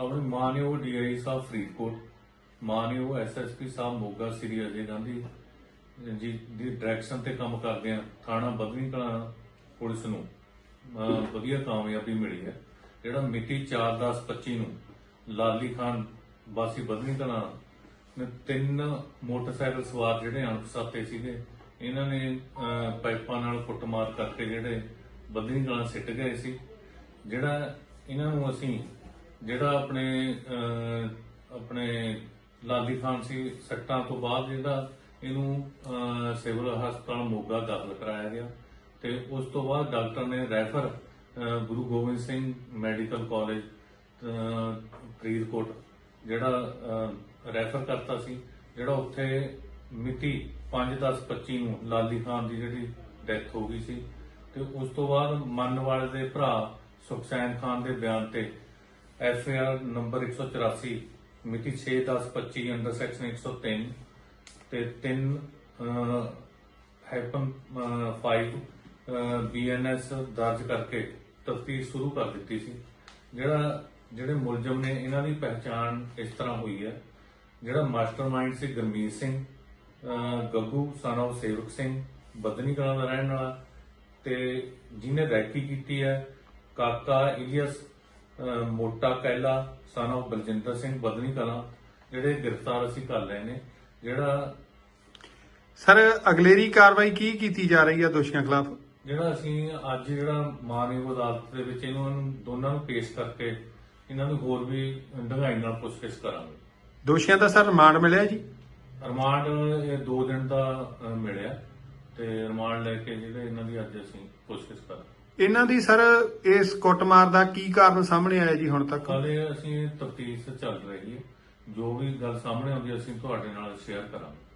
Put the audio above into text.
ਆਪਣੇ ਮਾਨਯੋਗ ਡੀਆਈ ਸਾਹਿਬ ਫਰੀਦਕੋਟ ਮਾਨਯੋਗ ਐਸਐਸਪੀ ਸਾਹਿਬ ਮੋਗਾ ਸ੍ਰੀ ਅਜੇ ਗਾਂਧੀ ਜੀ ਦੀ ਡਾਇਰੈਕਸ਼ਨ ਤੇ ਕੰਮ ਕਰਦੇ ਆ ਥਾਣਾ ਬਦਨੀ ਕਲਾਂ ਪੁਲਿਸ ਨੂੰ। ਵਧੀਆ ਕਾਮਯਾਬੀ ਮਿਲੀ ਹੈ। ਜਿਹੜਾ ਮਿਤੀ 4/10/25 ਨੂੰ ਲਾਲੀ ਖਾਨ ਵਾਸੀ ਬਦਨੀ ਕਲਾਂ ਨੇ ਤਿੰਨ ਮੋਟਰਸਾਈਕਲ ਸਵਾਰ ਜਿਹੜੇ ਅਣਪਛਾਤੇ ਸੀਗੇ ਇਹਨਾਂ ਨੇ ਅਹ, ਪਾਈਪਾਂ ਨਾਲ ਕੁੱਟਮਾਰ ਕਰਕੇ ਜਿਹੜੇ ਬਦਨੀ ਕਲਾਂ ਸਿੱਟ ਗਏ ਸੀ। ਜਿਹੜਾ ਇਹਨਾਂ ਨੂੰ ਅਸੀਂ ਜਿਹੜਾ ਆਪਣੇ ਅਹ, ਆਪਣੇ ਲਾਲੀ ਖਾਨ ਸੀ ਸੱਟਾਂ ਤੋਂ ਬਾਅਦ ਜਿਹੜਾ ਇਹਨੂੰ ਸਿਵਲ ਹਸਪਤਾਲ ਮੋਗਾ ਦਾਖਲ ਕਰਾਇਆ ਗਿਆ ਤੇ ਉਸ ਤੋਂ ਬਾਅਦ ਡਾਕਟਰ ਨੇ refer Guru Gobind Singh medical college Faridkot ਜਿਹੜਾ ਰੈਫਰ ਕਰਤਾ ਸੀ ਜਿਹੜਾ ਉੱਥੇ ਮਿਤੀ 5/10/25 ਨੂੰ ਲਾਲੀ ਖਾਨ ਦੀ ਜਿਹੜੀ ਡੈਥ ਹੋ ਗਈ ਸੀ ਤੇ ਉਸ ਤੋਂ ਬਾਅਦ ਮੰਨਵਾਲੇ ਦੇ ਭਰਾ ਸੁਖਸੈਨ ਖਾਨ ਦੇ ਬਿਆਨ ਤੇ ਐਫ ਆਈ ਆਰ ਨੰਬਰ 184 ਮਿਤੀ 6/10/25 ਅੰਡਰ ਸੈਕਸ਼ਨ 103 ਤੇ 3 ਹੈਪਨ 5 ਬੀਐਨਐਸ ਦਰਜ ਕਰਕੇ ਤਫਤੀਸ਼ ਸ਼ੁਰੂ ਕਰ ਦਿੱਤੀ ਸੀ। ਜਿਹੜਾ, ਜਿਹੜੇ ਮੁਲਜ਼ਮ ਨੇ ਇਹਨਾਂ ਦੀ ਪਹਿਚਾਣ ਇਸ ਤਰ੍ਹਾਂ ਹੋਈ ਹੈ। ਜਿਹੜਾ ਮਾਸਟਰਮਾਈਂਡ ਸੀ ਗਰਮੀਤ ਸਿੰਘ ਗੱਗੂ ਸਨ of ਸੇਵਕ ਸਿੰਘ ਬਦਨੀ ਕਲਾਂ ਦਾ ਰਹਿਣ ਵਾਲਾ ਤੇ ਜਿਹਨੇ ਰੈਕੀ ਕੀਤੀ ਹੈ, Kaka alias Mota Kaila son of Baljinder Singh Badni Kalan ਜਿਹੜੇ ਗ੍ਰਿਫਤਾਰ ਅਸੀਂ ਕਰ ਲਏ ਨੇ ਜਿਹੜਾ ਸਰ ਅਗਲੇਰੀ ਕਾਰਵਾਈ ਕੀ ਕੀਤੀ ਜਾ ਰਹੀ ਹੈ ਦੋਸ਼ੀਆਂ ਖਿਲਾਫ? ਜਿਹੜਾ ਅਸੀਂ ਅੱਜ ਜਿਹੜਾ ਮਾਨਯੋਗ ਅਦਾਲਤ ਦੇ ਵਿੱਚ ਇਹਨਾਂ ਨੂੰ ਦੋਨਾਂ ਨੂੰ ਪੇਸ਼ ਕਰਕੇ ਇਹਨਾਂ ਨੂੰ ਹੋਰ ਵੀ ਡੂੰਘਾਈ ਨਾਲ ਪੁੱਛਗਿੱਛ ਕਰਾਂਗੇ। ਦੋਸ਼ੀਆਂ ਦਾ ਸਰ ਰਿਮਾਂਡ ਮਿਲਿਆ ਜੀ? ਰਿਮਾਂਡ ਇਹ 2 ਦਿਨ ਦਾ ਅਹ, ਮਿਲਿਆ ਤੇ ਰਿਮਾਂਡ ਲੈ ਕੇ ਜਿਹੜੇ ਇਹਨਾਂ ਦੀ ਅੱਜ ਅਸੀਂ ਪੁੱਛਗਿੱਛ ਕਰਾਂਗੇ। ਇਹਨਾਂ ਦੀ ਸਰ, ਇਸ ਕੁੱਟਮਾਰ ਦਾ ਕੀ ਕਾਰਨ ਸਾਹਮਣੇ ਆਇਆ ਜੀ ਹੁਣ ਤੱਕ? ਕੱਲ੍ਹ ਅਸੀਂ ਤਫਤੀਸ਼ ਚੱਲ ਰਹੀ ਹੈ। ਜੋ ਵੀ ਗੱਲ ਸਾਹਮਣੇ ਆਉਂਦੀ ਅਸੀਂ ਤੁਹਾਡੇ ਨਾਲ ਸ਼ੇਅਰ ਕਰਾਂਗੇ।